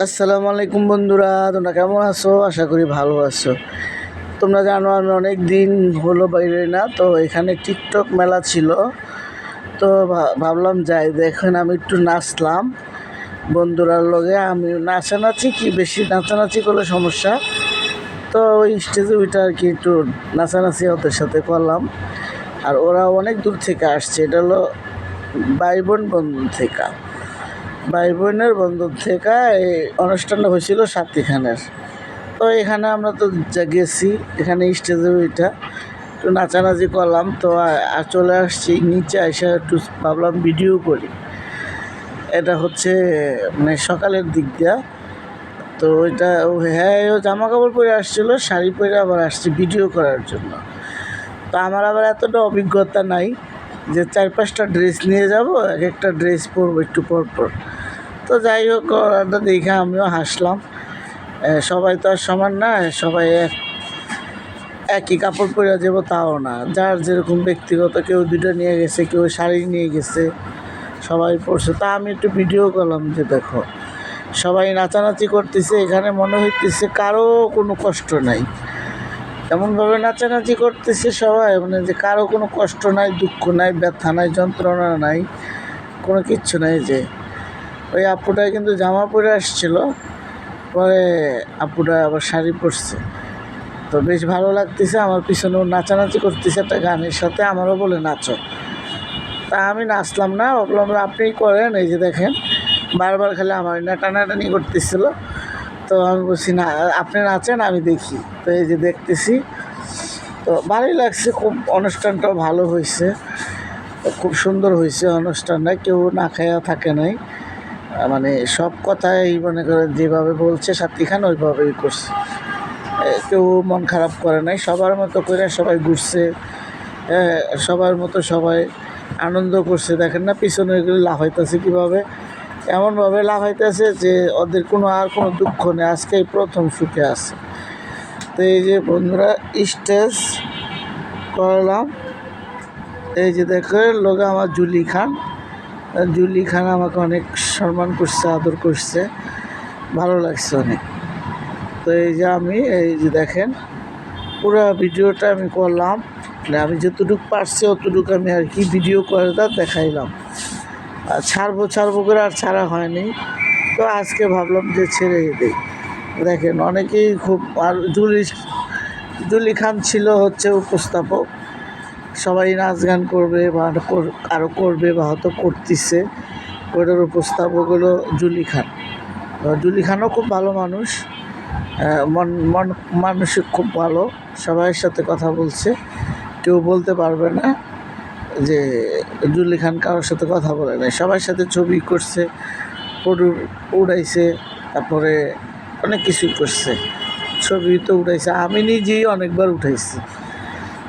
আসসালামু আলাইকুম বন্ধুরা, তোমরা কেমন আছো? আশা করি ভালো আছো। তোমরা জানো আমি অনেক দিন হলো বাইরে না, তো এখানে টিকটক মেলা ছিল। তো ভাবলাম যাই, দেখেন আমি একটু নাচলাম। বন্ধুরার লগে আমি নাচানাচি কি, বেশি নাচানাচি করলে সমস্যা। তো ওই স্টেজে ওইটা আর কি একটু নাচানাচি ওদের সাথে করলাম। আর ওরা অনেক দূর থেকে আসছে, এটা হলো ভাই বোন বন্ধু থেকে। ভাই বোনের বন্ধু থেকে এই অনুষ্ঠানটা হয়েছিল সাতটি খানের তো এখানে আমরা তো গেছি, এখানে স্টেজে ওইটা। একটু নাচানাচি করলাম, তো আর চলে আসছি। নিচে এসে একটু ভাবলাম ভিডিও করি। এটা হচ্ছে মানে সকালের দিক দিয়া। তো ওইটা হ্যাঁ ও জামা কাপড় পরে আসছিল, শাড়ি পরে আবার আসছে ভিডিও করার জন্য। তো আমার আবার এতটা অভিজ্ঞতা নাই। যে চার পাঁচটা ড্রেস নিয়ে যাব এক একটা ড্রেস পরবো একটু পর পর। তো যাই হোক ওটা দেখে আমিও হাসলাম। সবাই তো আর সমান না, সবাই এক, একই কাপড় পরে যাব তাও না। যার যেরকম ব্যক্তিগত, কেউ দুটো নিয়ে গেছে, কেউ শাড়ি নিয়ে গেছে, সবাই পরছে। তা আমি একটু ভিডিও করলাম যে দেখো, সবাই নাচানাচি করতেছে, এখানে মনে হইতেছে কারও কোনো কষ্ট নাই। এমনভাবে নাচানাচি করতেছে সবাই মানে যে কারও কোনো কষ্ট নাই, দুঃখ নাই, ব্যথা নাই, যন্ত্রণা নাই, কোনো কিচ্ছু নাই যে। ওই আপুটা কিন্তু জামা পরে আসছিল, পরে আপুটা আবার শাড়ি পরছে। তো বেশ ভালো লাগতেছে, আমার পিছনে নাচানাচি করতেছে একটা গানের সাথে, আমারও বলে, নাচো। তা আমি নাচলাম না, ভাবলাম আপনি করেন। এই যে দেখেন, বারবার খালি আমার না টানাটানি করতেছিল। তো আমি বলছি, না আপনি নাচেন আমি দেখি। তো এই যে দেখতেছি, তো ভালোই লাগছে, খুব অনুষ্ঠানটাও ভালো হয়েছে। খুব সুন্দর হয়েছে অনুষ্ঠানটা, কেউ না খাইয়া থাকে নাই। মানে সব কথাই মনে করেন, যেভাবে বলছে সাত্তি খান ওইভাবেই করছে। কেউ মন খারাপ করে নাই, সবার মতো করে সবাই ঘুরছে। সবার মতো সবাই আনন্দ করছে। দেখেন না, পিছনে এগুলো লাফাইতেছে কীভাবে। এমনভাবে লাফাইতেছে যে ওদের কোনো আর কোনো দুঃখ নেই। আজকেই প্রথম সুখে আছে। তো এই যে বন্ধুরা, স্টেজ করলাম। এই যে দেখো লোক আমার জুলি খান। জুলি খান আমাকে অনেক সম্মান করছে, আদর করছে। ভালো লাগছে অনেক। তো এই যে আমি, এই যে দেখেন, পুরো ভিডিওটা আমি করলাম। মানে আমি যতটুকু পারছি, অতটুকু আমি আর কি ভিডিও করে তা দেখাইলাম। ছাড়বো ছাড়বো করে আর ছাড়া হয়নি। তো আজকে ভাবলাম যে ছেড়ে দিই। দেখেন, অনেকেই খুব, আর জুলি জুলি খান ছিল হচ্ছে উপস্থাপক। সবাই নাচ গান করবে বা কর- আরও করবে বা হয়তো করতেছে। ওটার উপস্থাপক হলো জুলি খান। জুলি খানও খুব ভালো মানুষ। মন মন, মানসিক খুব ভালো। সবাইয়ের সাথে কথা বলছে। কেউ বলতে পারবে না। যে জুলি খান কারোর সাথে কথা বলে নাই। সবার সাথে ছবি করছে, ফটো উড়াইছে, তারপরে অনেক কিছুই করছে। ছবি তো উঠাইছে আমি নিজেই অনেকবার উঠাইছি।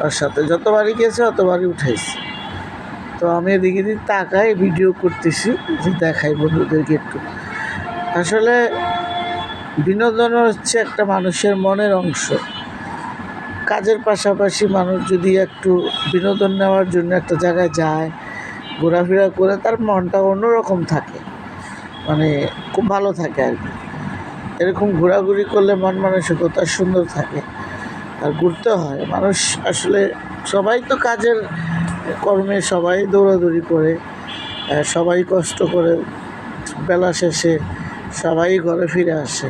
ওর সাথে যতবারই গেছে, অতবারই উঠাইছি। তো আমি এদিকে দিন তাকাই ভিডিও করতেছি, যে দেখাই বন্ধুদেরকে একটু। আসলে বিনোদন হচ্ছে একটা মানুষের মনের অংশ। কাজের পাশাপাশি মানুষ যদি একটু বিনোদন নেওয়ার জন্য একটা জায়গায় যায়, ঘোরাফেরা করে তার মনটা অন্যরকম থাকে। মানে খুব ভালো থাকে আর কি। এরকম ঘোরাঘুরি করলে মন মানসিকতা সুন্দর থাকে। আর ঘুরতে হয়। মানুষ আসলে সবাই তো কাজের কর্মে সবাই দৌড়াদৌড়ি করে সবাই কষ্ট করে বেলা শেষে সবাই ঘরে ফিরে আসে।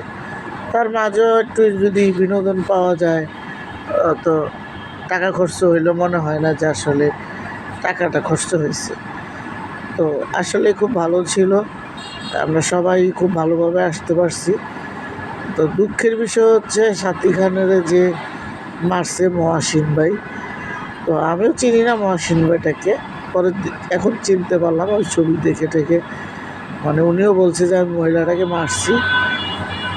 তার মাঝেও একটু যদি বিনোদন পাওয়া যায় আহ, তো টাকা খরচ হইলে মনে হয় না যে আসলে টাকাটা খরচ হয়েছে। তো আসলে খুব ভালো ছিল। আমরা সবাই খুব ভালোভাবে আসতে পারছি। তো দুঃখের বিষয় হচ্ছে সাথী খানের যে মারছে মহাসিন ভাই। তো আমিও চিনি না মহাসিন ভাইটাকে। পরে এখন চিনতে পারলাম ওই ছবি দেখে টেকে মানে উনিও বলছে যে আমি মহিলাটাকে মারছি।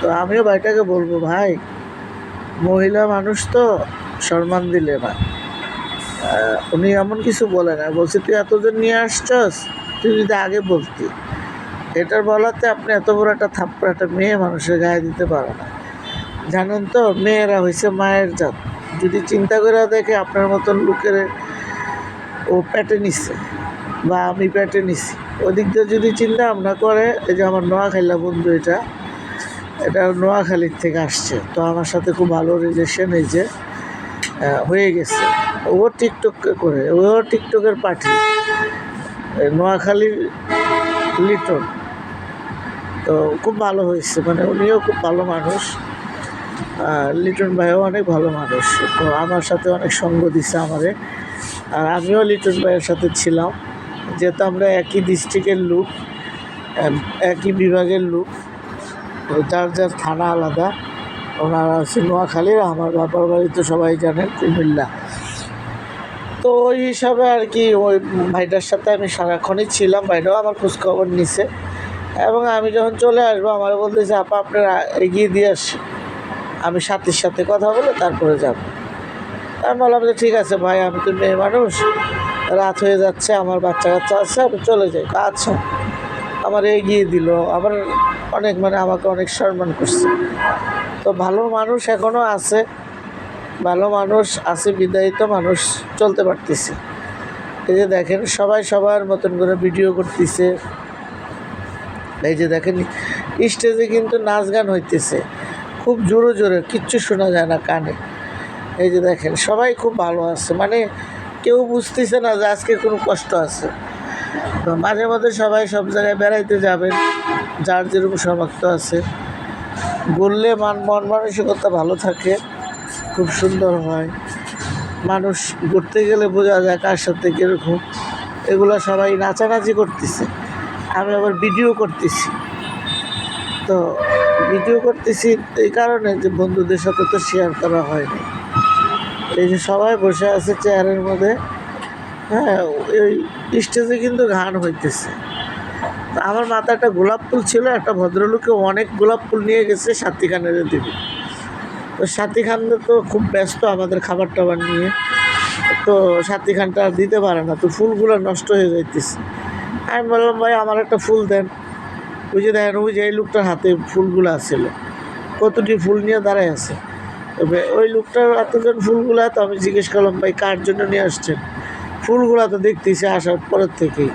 তো আমিও ভাইটাকে বলব ভাই মহিলা মানুষ তো সম্মান দিলে না। উনি এমন কিছু বলে না। বলছে, তুই এতজন নিয়ে আসছস? তুই যদি আগে বলতি। এটার বলাতে আপনি এত বড় একটা থাপ্পড় একটা মেয়ে মানুষের গায়ে দিতে পারে না। জানেন তো, মেয়েরা হয়েছে মায়ের জাত। যদি চিন্তা করে দেখে আপনার মতন লোকের ও প্যাটে নিচ্ছে বা আমি প্যাটে নিছি। ওদিক দিয়ে যদি চিন্তা ভাবনা করে, এই যে আমার নোয়া নোয়াখাইলা বন্ধু এটা এটা নোয়াখালীর থেকে আসছে। তো আমার সাথে খুব ভালো রিলেশন এই যে হয়ে গেছে। ও টিকটক করে, ও টিকটকের পার্টি নোয়াখালীর লিটন। তো খুব ভালো হয়েছে মানে উনিও খুব ভালো মানুষ। লিটন ভাইও অনেক ভালো মানুষ। তো আমার সাথে অনেক সঙ্গ দিছে আমারে। আর আমিও লিটন ভাইয়ের সাথে ছিলাম। যেহেতু আমরা একই ডিস্ট্রিক্টের লোক, একই বিভাগের লোক যার থানা আলাদা। ওনারা হচ্ছে নোয়াখালীর আমার বাবার বাড়ি তো সবাই জানেন কুমিল্লা। তো ওই হিসাবে আর কি ওই ভাইটার সাথে আমি সারাক্ষণই ছিলাম, ভাইটাও আমার খোঁজখবর নিছে। এবং আমি যখন চলে আসব, আমার বলতে যে আপা, আপনারা এগিয়ে দিয়ে আস। আমি সাথীর সাথে কথা বলে তারপরে যাব। আমি বললাম যে, ঠিক আছে ভাই, আমি তো মেয়ে মানুষ। রাত হয়ে যাচ্ছে, আমার বাচ্চা কাচ্চা আছে, আমি চলে যাই। আচ্ছা। আমার এগিয়ে দিল, আবার অনেক মানে আমাকে অনেক সম্মান করছে। তো ভালো মানুষ এখনও আছে, ভালো মানুষ আছে, বিদায়িত মানুষ চলতে পারতেছে। এই যে দেখেন, সবাই সবার মতন করে ভিডিও করতেছে। এই যে দেখেন স্টেজে কিন্তু নাচ গান হইতেছে। খুব জোরে জোরে, কিচ্ছু শোনা যায় না কানে। এই যে দেখেন, সবাই খুব ভালো আছে। মানে কেউ বুঝতেছে না যে আজকে কোনো কষ্ট আছে। তো মাঝে মধ্যে সবাই সব জায়গায় বেড়াইতে যাবেন, যার যেরকম সামর্থ্য আছে। বললে মান, মন মানসিকতা ভালো থাকে, খুব সুন্দর হয়। মানুষ ঘুরতে গেলে বোঝা যায় কার সাথে কীরকম। এগুলো সবাই নাচানাচি করতেছে। আমি আবার ভিডিও করতেছি। তো ভিডিও করতেছি এই কারণে যে বন্ধুদের সাথে তো শেয়ার করা হয়নি এই যে সবাই বসে আছে চেয়ারের মধ্যে। হ্যাঁ ওই স্টেজে কিন্তু গান হইতেছে। আমার মাথায় একটা গোলাপ ফুল ছিল, একটা ভদ্রলোকে অনেক গোলাপ ফুল নিয়ে গেছে সাথী খানের দিকে। তো সাথী খান তো খুব ব্যস্ত আমাদের খাবার টাবার নিয়ে। তো সাথী খানটা আর দিতে পারে না, তো ফুলগুলো নষ্ট হয়ে যাইতেছে। আমি বললাম, ভাই, আমার একটা ফুল দেন। ওই যে দেখেন, ওই যে এই লোকটার হাতে ফুলগুলো আছিল। কতটি ফুল নিয়ে দাঁড়ায় আছে? তবে ওই লোকটার এতজন ফুলগুলো, তো আমি জিজ্ঞেস করলাম, ভাই, কার জন্য নিয়ে আসছেন? ফুলগুলো তো দেখতেছি আসার পরের থেকেই।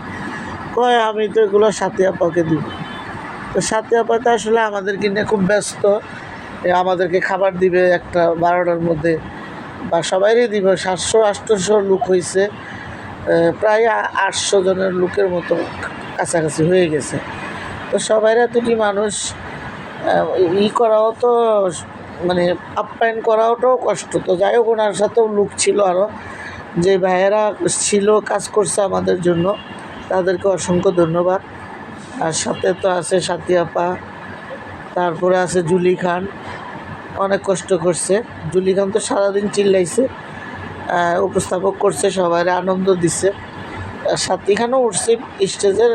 কয়, আমি তো এগুলো সাথী আপাকে দিব। তো সাথী আপা তো আসলে আমাদেরকে নিয়ে খুব ব্যস্ত। আমাদেরকে খাবার দিবে একটা বারোটার মধ্যে। বা সবাইরই দিব, সাতশো আটশোশো লোক হয়েছে প্রায় আটশো জনের লোকের মতো কাছাকাছি হয়ে গেছে। তো সবাই এতটি মানুষ ই করাও তো মানে আপ্যায়ন করাওটাও কষ্ট। তো যাই হোক, ওনার সাথেও লোক ছিল আরও যে ভাইয়েরা ছিল, কাজ করছে আমাদের জন্য, তাদেরকে অসংখ্য ধন্যবাদ। আর সাথে তো আছে সাথী আপা, তারপরে আছে জুলি খান। অনেক কষ্ট করছে। জুলি খান তো সারাদিন চিল্লাইছে উপস্থাপক করছে, সবাই আনন্দ দিছে। সাথী খানও উঠছে স্টেজের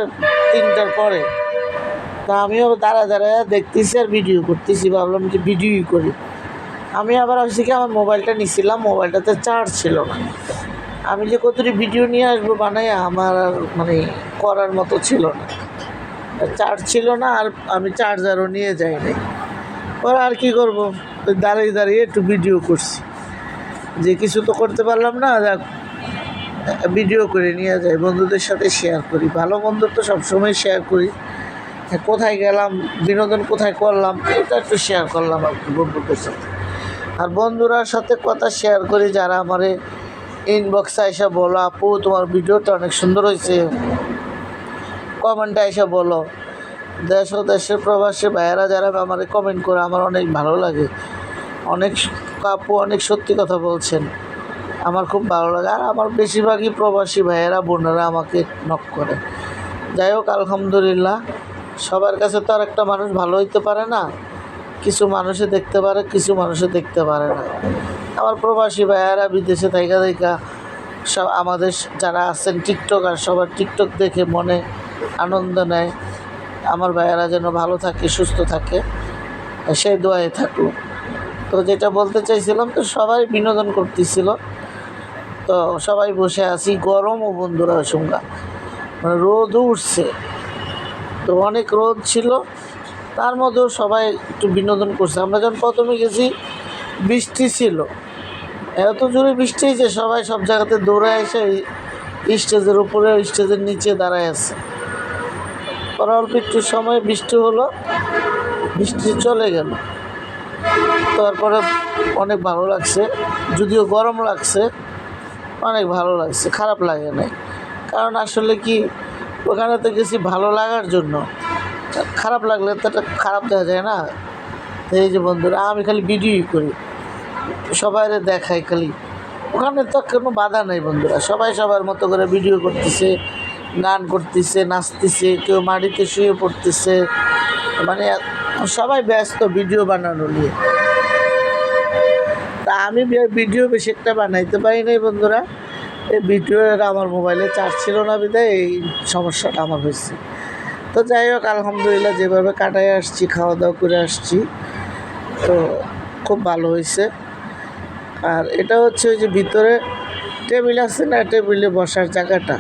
তিনটার পরে। তা আমিও দাঁড়া দাঁড়ায় দেখতেছি আর ভিডিও করতেছি, ভাবলাম যে ভিডিওই করি। আমি আবার ভাবছি কি, আমার মোবাইলটা নিছিলাম, মোবাইলটাতে চার্জ ছিল না। আমি যে কতটি ভিডিও নিয়ে আসব বানাই আমার আর মানে করার মতো ছিল না। চার্জ ছিল না আর আমি চার্জারও নিয়ে যাইনি। পরে আর কি করব? দাঁড়িয়ে দাঁড়িয়ে একটু ভিডিও করছি। যে কিছু তো করতে পারলাম না যাক ভিডিও করে নিয়ে যাই। বন্ধুদের সাথে শেয়ার করি। ভালো মন্দ তো সবসময় শেয়ার করি। হ্যাঁ, কোথায় গেলাম বিনোদন কোথায় করলাম এটা একটু শেয়ার করলাম আর কি বন্ধুদের সাথে। আর বন্ধুরার সাথে কথা শেয়ার করি যারা আমারে ইনবক্সে এসে বলো, আপু, তোমার ভিডিওটা অনেক সুন্দর হয়েছে। কমেন্টে এসে বলো, দেশ ও দেশের প্রবাসী ভাইয়েরা যারা আমার কমেন্ট করে, আমার অনেক ভালো লাগে। অনেক আপু, অনেক সত্যি কথা বলছেন। আমার খুব ভালো লাগে। আর আমার বেশিরভাগই প্রবাসী ভাইয়েরা, বোনেরা আমাকে নক করে। যাই হোক, আলহামদুলিল্লাহ, সবার কাছে তো আর একটা মানুষ ভালো হইতে পারে না। কিছু মানুষে দেখতে পারে, কিছু মানুষে দেখতে পারে না। আমার প্রবাসী ভাইয়েরা, বিদেশে থাইকা থাইকা সব আমাদের যারা আছেন টিকটকার, সবার টিকটক দেখে মনে আনন্দ নেয়। আমার ভাইয়েরা যেন ভালো থাকে, সুস্থ থাকে সেই দোয়ায় থাকুক। তো যেটা বলতে চাইছিলাম, তো সবাই বিনোদন করতেছিল। তো সবাই বসে আছি গরম ও বন্ধুরা সঙ্গা মানে রোদও উঠছে। তো অনেক রোদ ছিল, তার মধ্যেও সবাই একটু বিনোদন করছে। আমরা যখন প্রথমে গেছি, বৃষ্টি ছিল। এত জোরে বৃষ্টি যে সবাই সব জায়গাতে দৌড়ে এসে স্টেজের উপরে স্টেজের নিচে দাঁড়ায় আছে। পরে অল্প একটু সময় বৃষ্টি হলো, বৃষ্টি চলে গেল। তারপরে অনেক ভালো লাগছে, যদিও গরম লাগছে, অনেক ভালো লাগছে, খারাপ লাগে নাই। কারণ আসলে কি, ওখানে তো গেছি ভালো লাগার জন্য। খারাপ লাগলে তো খারাপ দেখা যায় না। এই যে বন্ধুরা, আমি খালি ভিডিওই করি। সবাইরে দেখায় খালি। ওখানে তো কোনো বাধা নেই বন্ধুরা। সবাই সবার মতো করে ভিডিও করতেছে, গান করতেছে, নাচতেছে, কেউ মাটিতে শুয়ে পড়তেছে। মানে সবাই ব্যস্ত ভিডিও বানানো নিয়ে। তা আমি ভিডিও বেশি একটা বানাইতে পারি নাই বন্ধুরা। এই ভিডিওর আমার মোবাইলে চার্জ ছিল না বিদায় এই সমস্যাটা আমার হয়েছে। তো যাই হোক, আলহামদুলিল্লাহ যেভাবে কাটাই আসছি খাওয়া দাওয়া করে আসছি, তো খুব ভালো হয়েছে। আর এটা হচ্ছে ওই যে ভিতরে টেবিল আছে না, টেবিলে বসার জায়গাটা।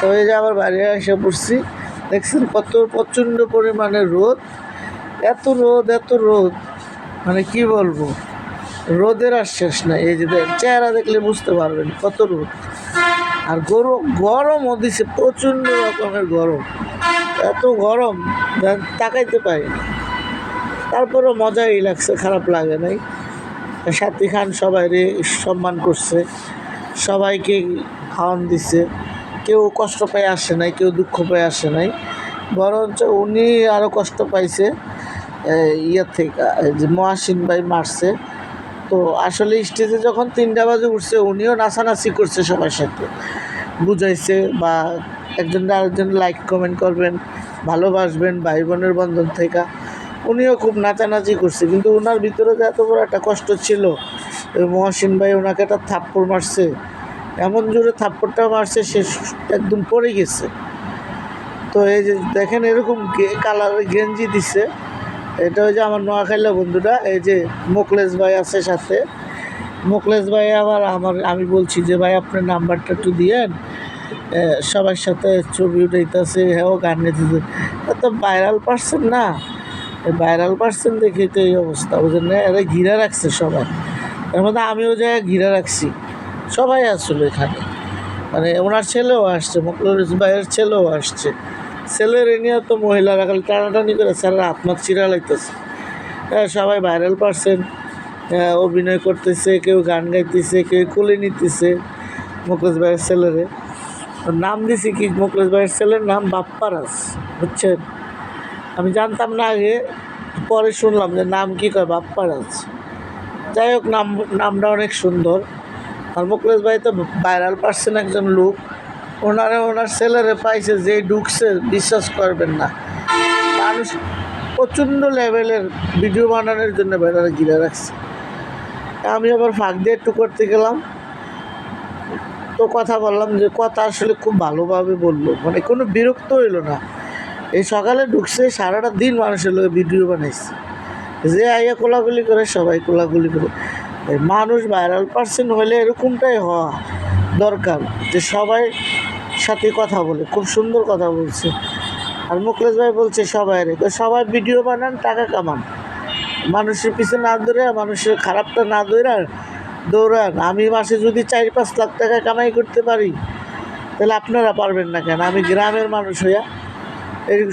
তো এই যে আমার বাড়ি এসে পড়ছি, দেখছেন কত প্রচণ্ড পরিমাণে রোদ। এত রোদ এত রোদ। মানে কি বলব? রোদের আর শেষ নাই। এই যে চেহারা দেখলে বুঝতে পারবেন কত রোদ। আর গরম গরমও দিছে, প্রচণ্ড রকমের গরম। এত গরম তাকাইতে পারি না। তারপরেও মজাই লাগছে, খারাপ লাগে নাই। সাথী খান সবাই সম্মান করছে, সবাইকে খাওয়ান দিছে। কেউ কষ্ট পেয়ে আসে নাই, কেউ দুঃখ পেয়ে আসে নাই। বরঞ্চ উনি আরও কষ্ট পাইছে ইয়ের থেকে যে মহাসিন ভাই মারছে। তো আসলে স্টেজে যখন তিনটা বাজে উঠছে, উনিও নাচানাচি করছে সবার সাথে। বুঝাইছে বা একজন আরেকজন লাইক কমেন্ট করবেন, ভালোবাসবেন ভাই বোনের বন্ধন থেকে। উনিও খুব নাচানাচি করছে, কিন্তু ওনার ভিতরে যে এত বড় একটা কষ্ট ছিল মহাসিন ভাই ওনাকে একটা থাপ্পড় মারছে, এমন জোরে থাপ্পড়টা মারছে, সে একদম পড়ে গেছে। তো এই যে দেখেন এরকম কালারের গেঞ্জি দিছে, এটা ওই যে আমার নোয়াখাইলা বন্ধুটা এই যে মোকলেশ ভাই আছে সাথে। মোকলেশ ভাই আবার আমার, আমি বলছি যে ভাই আপনার নাম্বারটা একটু দিয়েন সবার সাথে ছবি উঠাইতেছে হ্যাঁ গান গাইতেছে এত ভাইরাল পার্সন না। ভাইরাল পার্সন দেখে তো এই অবস্থা। বুঝলেন না এরা ঘিরে রাখছে সবাই। এর মধ্যে আমিও জায়গায় ঘিরে রাখছি। সবাই আসলো এখানে। মানে ওনার ছেলেও আসছে মোকলেশ ভাইয়ের ছেলেও আসছে। ছেলের নিয়ে তো মহিলারা খালি টানাটানি করে, স্যারের আত্মাক চিরা লাইতেছে। হ্যাঁ সবাই ভাইরাল পারছেন অভিনয় করতেছে, কেউ গান গাইতেছে, কেউ কোলে নিতেছে মুকেশ ভাইয়ের ছেলেরে। নাম দিছি কি? মুকেশ ভাইয়ের ছেলের নাম বাপ্পারাস বুঝছেন? আমি জানতাম না আগে, পরে শুনলাম যে নাম কি কয় বাপ্পারাজ যাই হোক, নাম, নামটা অনেক সুন্দর। আর মুকলেশ ভাই তো ভাইরাল পার্সন একজন লোক। ওনারা, ওনার ছেলেরে পাইছে যে ঢুকছে, বিশ্বাস করবেন না। মানুষ প্রচণ্ড লেভেলের ভিডিও বানানোর জন্য বেড়ারা ঘিরে রাখছে। আমি আবার ফাঁক দিয়ে একটু করতে গেলাম। তো কথা বললাম যে, কথা আসলে খুব ভালোভাবে বলল। মানে কোনো বিরক্ত হইল না। এই সকালে ঢুকছে, সারাটা দিন মানুষের লোক ভিডিও বানাইছে। যে আইয়া কোলাগুলি করে, সবাই কোলাগুলি করে। মানুষ ভাইরাল পার্সন হলে এরকমটাই হওয়া দরকার যে সবাই সাথে কথা বলে, খুব সুন্দর কথা বলছে। আর মুকলেশ ভাই বলছে, সবাই সবাই ভিডিও বানান, টাকা কামান। মানুষের পিছনে না ধরে, মানুষের খারাপটা না দৌড়া দৌড়ান। আমি মাসে যদি চার পাঁচ লাখ টাকা কামাই করতে পারি, তাহলে আপনারা পারবেন না কেন? আমি গ্রামের মানুষ হইয়া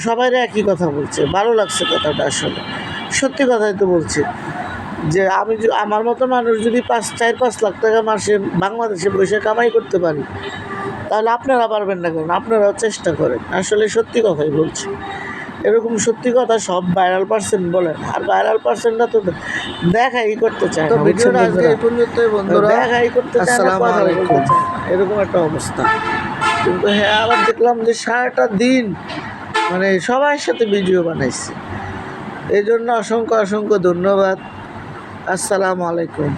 সবাই একই কথা বলছে। ভালো লাগছে কথাটা আসলে। সত্যি কথাই তো বলছে। যে আমি আমার মতো মানুষ যদি পাঁচ চার পাঁচ লাখ টাকা মাসে বাংলাদেশে বসে কামাই করতে পারি তাহলে আপনারা পারবেন না কেন? আপনারাও চেষ্টা করেন। আসলে সত্যি কথাই বলছি। এরকম সত্যি কথা সব ভাইরাল পার্সেন্ট বলেন। আর ভাইরাল পার্সেন্টটা তো দেখাই করতে চায় তো ভিডিওটা আজকে এই পর্যন্তই বন্ধুরা। দেখাই করতে চায় না। এরকম একটা অবস্থা। কিন্তু হ্যাঁ আবার দেখলাম যে সারাটা দিন মানে সবার সাথে ভিডিও বানাইছি। এই জন্য অসংখ্য অসংখ্য ধন্যবাদ। আসসালামু আলাইকুম।